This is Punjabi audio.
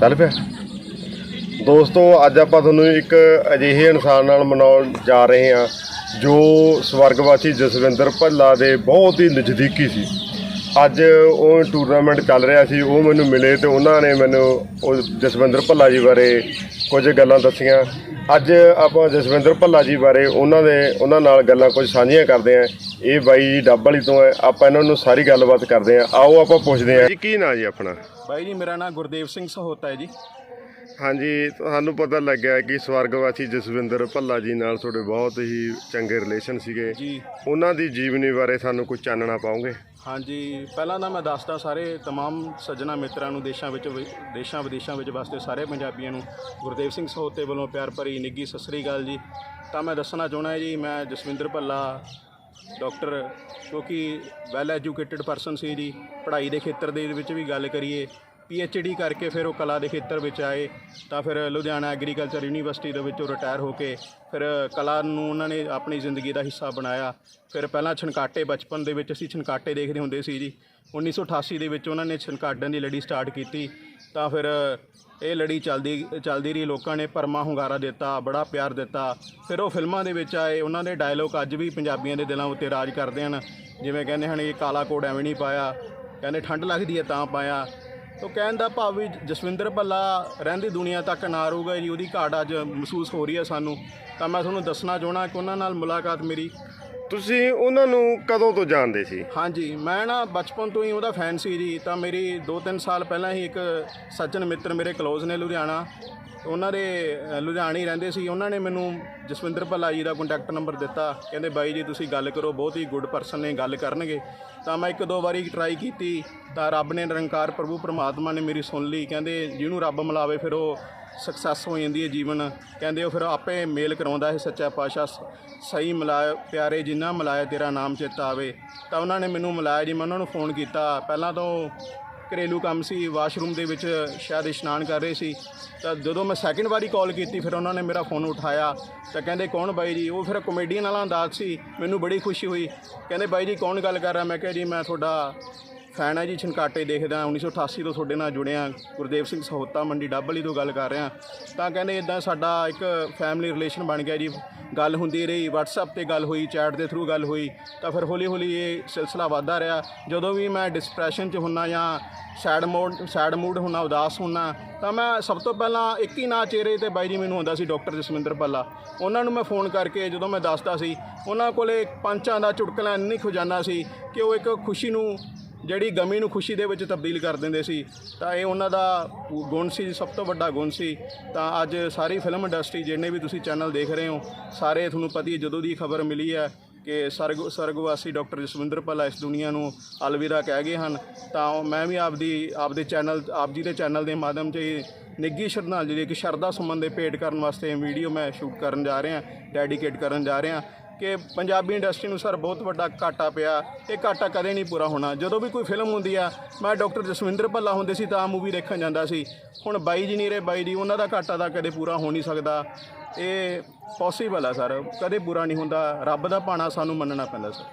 ਚੱਲ ਪਿਆ ਦੋਸਤੋ, ਅੱਜ ਆਪਾਂ ਤੁਹਾਨੂੰ ਇੱਕ ਅਜਿਹੇ ਇਨਸਾਨ ਨਾਲ ਮਨਾਉਣ ਜਾ ਰਹੇ ਹਾਂ, ਜੋ ਸਵਰਗਵਾਸੀ ਜਸਵਿੰਦਰ ਭੱਲਾ ਦੇ ਬਹੁਤ ਹੀ ਨਜ਼ਦੀਕੀ ਸੀ। ਅੱਜ ਉਹ ਟੂਰਨਾਮੈਂਟ ਚੱਲ ਰਿਹਾ ਸੀ, ਉਹ ਮੈਨੂੰ ਮਿਲੇ ਤੇ ਉਹਨਾਂ ਨੇ ਮੈਨੂੰ ਉਹ ਜਸਵਿੰਦਰ ਭੱਲਾ ਜੀ ਬਾਰੇ ਕੁਝ ਗੱਲਾਂ ਦੱਸੀਆਂ। ਅੱਜ ਆਪਾਂ ਜਸਵਿੰਦਰ ਭੱਲਾ ਜੀ ਬਾਰੇ ਉਹਨਾਂ ਦੇ, ਉਹਨਾਂ ਨਾਲ ਗੱਲਾਂ ਕੁਝ ਸਾਂਝੀਆਂ ਕਰਦੇ ਆਂ ਇਹ ਬਾਈ ਜੀ ਡੱਬ ਵਾਲੀ ਤੋਂ ਹੈ। ਆਪਾਂ ਇਹਨਾਂ ਨੂੰ ਸਾਰੀ ਗੱਲਬਾਤ ਕਰਦੇ ਆਂ ਆਓ ਆਪਾਂ ਪੁੱਛਦੇ ਆਂ ਜੀ, ਕੀ ਨਾਂ ਜੀ ਆਪਣਾ? ਬਾਈ ਜੀ, ਮੇਰਾ ਨਾਂ ਗੁਰਦੇਵ ਸਿੰਘ ਸਹੋਤਾ ਹੈ ਜੀ। ਹਾਂਜੀ ਤੁਹਾਨੂੰ ਪਤਾ ਲੱਗਿਆ ਕਿ ਸਵਰਗਵਾਸੀ ਜਸਵਿੰਦਰ ਭੱਲਾ ਜੀ ਨਾਲ ਤੁਹਾਡੇ ਬਹੁਤ ਹੀ ਚੰਗੇ ਰਿਲੇਸ਼ਨ ਸੀਗੇ ਜੀ ਉਹਨਾਂ ਦੀ ਜੀਵਨੀ ਬਾਰੇ ਸਾਨੂੰ ਕੁਝ ਚਾਨਣਾ ਪਾਓਗੇ ਹਾਂਜੀ ਪਹਿਲਾਂ ਤਾਂ ਮੈਂ ਦੱਸਦਾ ਸਾਰੇ तमाम ਸੱਜਣਾ ਮਿੱਤਰਾਂ ਨੂੰ ਦੇਸ਼ਾਂ ਵਿੱਚ ਵਿ- ਦੇਸ਼ਾਂ ਵਿਦੇਸ਼ਾਂ ਵਿੱਚ ਵਸਦੇ ਸਾਰੇ ਪੰਜਾਬੀਆਂ ਨੂੰ ਗੁਰਦੇਵ ਸਿੰਘ ਸਹੋਤੇ ਵੱਲੋਂ ਪਿਆਰ ਭਰੀ ਨਿੱਗੀ ਸਤਿ ਸ੍ਰੀ ਅਕਾਲ ਜੀ ਤਾਂ ਮੈਂ ਦੱਸਣਾ ਚਾਹੁੰਦਾ ਹਾਂ ਜੀ ਮੈਂ ਜਸਵਿੰਦਰ ਭੱਲਾ ਡਾਕਟਰ ਕਿਉਂਕਿ ਵੈਲ ਐਜੂਕੇਟਿਡ ਪਰਸਨ ਸੀ ਜੀ ਪੜ੍ਹਾਈ ਦੇ ਖੇਤਰ ਦੇ ਵਿੱਚ ਵੀ ਗੱਲ ਕਰੀਏ ਪੀ ਐਚ ਡੀ ਕਰਕੇ ਫਿਰ ਉਹ ਕਲਾ ਦੇ ਖੇਤਰ ਵਿੱਚ ਆਏ, ਤਾਂ ਫਿਰ ਲੁਧਿਆਣਾ ਐਗਰੀਕਲਚਰ ਯੂਨੀਵਰਸਿਟੀ ਦੇ ਵਿੱਚੋਂ ਰਿਟਾਇਰ ਹੋ ਕੇ ਫਿਰ ਕਲਾ ਨੂੰ ਉਹਨਾਂ ਨੇ ਆਪਣੀ ਜ਼ਿੰਦਗੀ ਦਾ ਹਿੱਸਾ ਬਣਾਇਆ। ਫਿਰ ਪਹਿਲਾਂ ਛਨਕਾਟੇ ਬਚਪਨ ਦੇ ਵਿੱਚ ਅਸੀਂ ਛਨਕਾਟੇ ਦੇਖਦੇ ਹੁੰਦੇ ਸੀ ਜੀ। 1988 ਦੇ ਵਿੱਚ ਉਹਨਾਂ ਨੇ ਛਣਕਾਟਣ ਦੀ ਲੜੀ ਸਟਾਰਟ ਕੀਤੀ, ਤਾਂ ਫਿਰ ਇਹ ਲੜੀ ਚੱਲਦੀ ਚੱਲਦੀ ਰਹੀ, ਲੋਕਾਂ ਨੇ ਪਰਮਾ ਹੁੰਗਾਰਾ ਦਿੱਤਾ, ਬੜਾ ਪਿਆਰ ਦਿੱਤਾ। ਫਿਰ ਉਹ ਫਿਲਮਾਂ ਦੇ ਵਿੱਚ ਆਏ, ਉਹਨਾਂ ਦੇ ਡਾਇਲੋਗ ਅੱਜ ਵੀ ਪੰਜਾਬੀਆਂ ਦੇ ਦਿਲਾਂ ਉੱਤੇ ਰਾਜ ਕਰਦੇ ਹਨ। ਜਿਵੇਂ ਕਹਿੰਦੇ ਹਨ, ਇਹ ਕਾਲਾ ਕੋਟ ਐਵੇਂ ਨਹੀਂ ਪਾਇਆ, ਕਹਿੰਦੇ ਠੰਡ ਲੱਗਦੀ ਹੈ ਤਾਂ ਪਾਇਆ। ਤੋ ਕਹਿਣ ਦਾ ਭਾਵ ਵੀ ਜਸਵਿੰਦਰ ਭੱਲਾ ਰਹਿੰਦੀ ਦੁਨੀਆ ਤੱਕ ਨਾ ਰਹੂਗਾ ਜੀ ਉਹਦੀ ਘਾਟ ਅੱਜ ਮਹਿਸੂਸ ਹੋ ਰਹੀ ਹੈ ਸਾਨੂੰ। ਤਾਂ ਮੈਂ ਤੁਹਾਨੂੰ ਦੱਸਣਾ ਚਾਹਣਾ ਕਿ ਉਹਨਾਂ ਨਾਲ ਮੁਲਾਕਾਤ ਮੇਰੀ ਤੁਸੀਂ ਉਹਨਾਂ ਨੂੰ ਕਦੋਂ ਤੋਂ ਜਾਣਦੇ ਸੀ? ਹਾਂਜੀ ਮੈਂ ਨਾ ਬਚਪਨ ਤੋਂ ਹੀ ਉਹਦਾ ਫੈਨ ਸੀ ਜੀ। ਤਾਂ ਮੇਰੀ 2-3 ਸਾਲ ਪਹਿਲਾਂ ਹੀ ਇੱਕ ਸੱਜਣ ਮਿੱਤਰ ਮੇਰੇ ਕਲੋਜ਼ ਨੇ ਲੁਧਿਆਣਾ। ਉਹਨਾਂ ਦੇ ਅ, ਲੁਧਿਆਣੇ ਹੀ ਰਹਿੰਦੇ ਸੀ। ਉਹਨਾਂ ਨੇ ਮੈਨੂੰ ਜਸਵਿੰਦਰ ਭੱਲਾ ਜੀ ਦਾ ਕੰਟੈਕਟ ਨੰਬਰ ਦਿੱਤਾ। ਕਹਿੰਦੇ ਬਾਈ ਜੀ ਤੁਸੀਂ ਗੱਲ ਕਰੋ ਬਹੁਤ ਹੀ ਗੁੱਡ ਪਰਸਨ ਨੇ ਗੱਲ ਕਰਨਗੇ। ਤਾਂ ਮੈਂ ਇੱਕ ਦੋ ਵਾਰੀ ਟਰਾਈ ਕੀਤੀ। ਤਾਂ ਰੱਬ ਨੇ ਨਿਰੰਕਾਰ ਪ੍ਰਭੂ ਪਰਮਾਤਮਾ ਨੇ ਮੇਰੀ ਸੁਣ ਲਈ। ਕਹਿੰਦੇ ਜਿਹਨੂੰ ਰੱਬ ਮਿਲਾਵੇ ਫਿਰ ਉਹ ਸਕਸੈਸ ਹੋ ਜਾਂਦੀ ਹੈ ਜੀਵਨ, ਕਹਿੰਦੇ ਉਹ ਫਿਰ ਆਪੇ ਮੇਲ ਕਰਾਉਂਦਾ ਹੈ ਸੱਚਾ ਪਾਤਸ਼ਾਹ, ਸਹੀ ਮਿਲਾਇਆ ਪਿਆਰੇ ਜਿੰਨਾ ਮਿਲਾਇਆ ਤੇਰਾ ਨਾਮ ਚੇਤਾ ਆਵੇ। ਤਾਂ ਉਹਨਾਂ ਨੇ ਮੈਨੂੰ ਮਿਲਾਇਆ ਜੀ, ਮੈਂ ਉਹਨਾਂ ਨੂੰ ਫੋਨ ਕੀਤਾ। ਪਹਿਲਾਂ ਤੋਂ ਘਰੇਲੂ ਕੰਮ ਸੀ ਵਾਸ਼ਰੂਮ ਦੇ ਵਿੱਚ ਸ਼ਾਇਦ ਇਸ਼ਨਾਨ ਕਰ ਰਹੇ ਸੀ। ਤਾਂ ਜਦੋਂ ਮੈਂ ਸੈਕਿੰਡ ਵਾਰੀ ਕਾਲ ਕੀਤੀ, ਫਿਰ ਉਹਨਾਂ ਨੇ ਮੇਰਾ ਫੋਨ ਉਠਾਇਆ। ਤਾਂ ਕਹਿੰਦੇ, ਕੌਣ ਬਾਈ ਜੀ? ਉਹ ਫਿਰ ਕਮੇਡੀਅਨ ਵਾਲਾ ਅੰਦਾਜ਼ ਸੀ, ਮੈਨੂੰ ਬੜੀ ਖੁਸ਼ੀ ਹੋਈ। ਕਹਿੰਦੇ, ਬਾਈ ਜੀ, ਕੌਣ ਗੱਲ ਕਰ ਰਿਹਾ? ਮੈਂ ਕਿਹਾ, ਜੀ, ਮੈਂ ਤੁਹਾਡਾ ਫੈਨ ਹੈ ਜੀ ਛਨਕਾਟੇ ਦੇਖਦਾ 1988 ਤੋਂ ਤੁਹਾਡੇ ਨਾਲ ਜੁੜਿਆ, ਗੁਰਦੇਵ ਸਿੰਘ ਸਹੋਤਾ, ਮੰਡੀ ਡੱਬਲੀ ਤੋਂ ਗੱਲ ਕਰ ਰਿਹਾ। ਤਾਂ ਕਹਿੰਦੇ ਇਦਾਂ ਸਾਡਾ ਇੱਕ ਫੈਮਿਲੀ ਰਿਲੇਸ਼ਨ ਬਣ ਗਿਆ ਜੀ। ਗੱਲ ਹੁੰਦੀ ਰਹੀ, WhatsApp ਤੇ ਗੱਲ ਹੋਈ ਚੈਟ ਦੇ ਥਰੂ ਗੱਲ ਹੋਈ, ਤਾਂ ਫਿਰ ਹੌਲੀ ਹੌਲੀ ਇਹ ਸਿਲਸਿਲਾ ਵਧਦਾ ਰਿਹਾ। ਜਦੋਂ ਵੀ ਮੈਂ ਡਿਸਪ੍ਰੈਸ਼ਨ 'ਚ ਹੁੰਨਾ ਜਾਂ ਸੈਡ ਮੋਡ ਸੈਡ ਮੂਡ ਹੁੰਨਾ, ਉਦਾਸ ਹੁੰਨਾ, ਤਾਂ ਮੈਂ ਸਭ ਤੋਂ ਪਹਿਲਾਂ ਇੱਕ ਹੀ ਨਾਂ ਚਿਹਰੇ ਤੇ ਬਾਈ ਜੀ ਮੈਨੂੰ ਹੁੰਦਾ ਸੀ, ਡਾਕਟਰ ਜਸਵਿੰਦਰ ਭੱਲਾ। ਉਹਨਾਂ ਨੂੰ ਮੈਂ ਫੋਨ ਕਰਕੇ ਜਦੋਂ ਮੈਂ ਦੱਸਦਾ ਸੀ, ਉਹਨਾਂ ਕੋਲੇ ਪੰਚਾਂ ਦਾ ਚੁਟਕਲਾ ਇੰਨੀ ਖਜ਼ਾਨਾ ਸੀ ਕਿ ਉਹ ਇੱਕ ਖੁਸ਼ੀ ਨੂੰ ਜਿਹੜੀ ਗਮੀ ਨੂੰ ਖੁਸ਼ੀ ਦੇ ਵਿੱਚ ਤਬਦੀਲ ਕਰ ਦਿੰਦੇ ਸੀ, ਤਾਂ ਇਹ ਉਹਨਾਂ ਦਾ ਗੁਣ ਸੀ, ਸਭ ਤੋਂ ਵੱਡਾ ਗੁਣ ਸੀ। ਤਾਂ ਅੱਜ ਸਾਰੀ ਫਿਲਮ ਇੰਡਸਟਰੀ ਜਿੰਨੇ ਵੀ ਤੁਸੀਂ ਚੈਨਲ ਦੇਖ ਰਹੇ ਹੋ, ਸਾਰੇ ਤੁਹਾਨੂੰ ਪਤਾ ਹੀ ਜਦੋਂ ਦੀ ਖਬਰ ਮਿਲੀ ਹੈ ਕਿ ਸਰਗ ਸਰਗਵਾਸੀ ਡਾਕਟਰ ਜਸਵਿੰਦਰ ਭੱਲਾ ਇਸ ਦੁਨੀਆ ਨੂੰ ਅਲਵਿਦਾ ਕਹਿ ਗਏ ਹਨ, ਤਾਂ ਮੈਂ ਵੀ ਆਪਦੀ, ਆਪਦੇ ਚੈਨਲ ਆਪ ਜੀ ਦੇ ਚੈਨਲ ਦੇ ਮਾਧਿਅਮ 'ਚ ਇਹ ਨਿੱਘੀ ਸ਼ਰਧਾਂਜਲੀ, ਇੱਕ ਸ਼ਰਧਾ ਸੁਮਨ ਦੇ ਭੇਟ ਕਰਨ ਵਾਸਤੇ ਵੀਡੀਓ ਮੈਂ ਸ਼ੂਟ ਕਰਨ ਜਾ ਰਿਹਾ ਡੈਡੀਕੇਟ ਕਰਨ ਜਾ ਰਿਹਾ। ਕਿ ਪੰਜਾਬੀ ਇੰਡਸਟਰੀ ਨੂੰ ਸਰ ਬਹੁਤ ਵੱਡਾ ਘਾਟਾ ਪਿਆ। ਇਹ ਘਾਟਾ ਕਦੇ ਨਹੀਂ ਪੂਰਾ ਹੋਣਾ। ਜਦੋਂ ਵੀ ਕੋਈ ਫਿਲਮ ਹੁੰਦੀ ਆ, ਮੈਂ ਡਾਕਟਰ ਜਸਵਿੰਦਰ ਭੱਲਾ ਹੁੰਦੇ ਸੀ ਤਾਂ ਮੂਵੀ ਦੇਖਣ ਜਾਂਦਾ ਸੀ। ਹੁਣ ਬਾਈ ਜੀ ਨਹੀਂ ਰਹੇ, ਬਾਈ ਜੀ ਉਹਨਾਂ ਦਾ ਘਾਟਾ ਤਾਂ ਕਦੇ ਪੂਰਾ ਹੋ ਨਹੀਂ ਸਕਦਾ। ਇਹ ਪੋਸੀਬਲ ਆ ਸਰ। ਕਦੇ ਪੂਰਾ ਨਹੀਂ ਹੁੰਦਾ। ਰੱਬ ਦਾ ਭਾਣਾ ਸਾਨੂੰ ਮੰਨਣਾ ਪੈਂਦਾ ਸਰ।